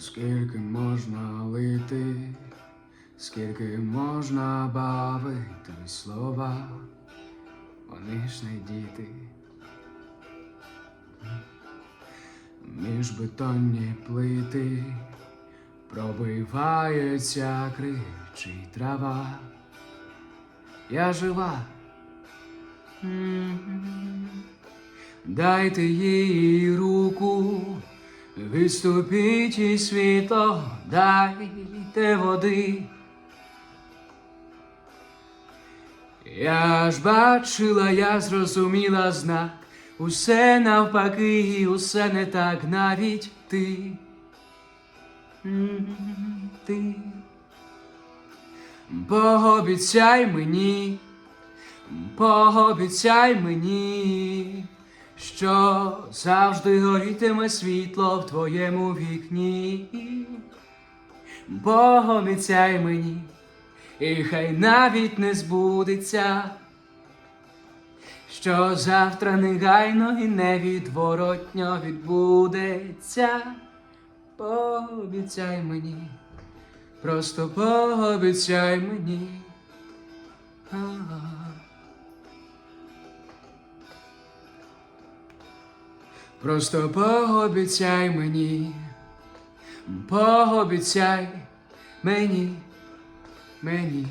Скільки можна лити, скільки можна бавити слова, вони ж не діти. Між бетонні плити пробивається кричить трава. Я жива. Дайте їй руку, виступіть і світло, дайте води. Я ж бачила, я зрозуміла знак, усе навпаки, усе не так навіть ти. Ти. Пообіцяй мені, пообіцяй мені, що завжди горітиме світло в твоєму вікні. Пообіцяй мені, і хай навіть не збудеться, що завтра негайно і невідворотньо відбудеться. Пообіцяй мені, просто пообіцяй мені. Просто пообіцяй мені, пообіцяй мені, мені.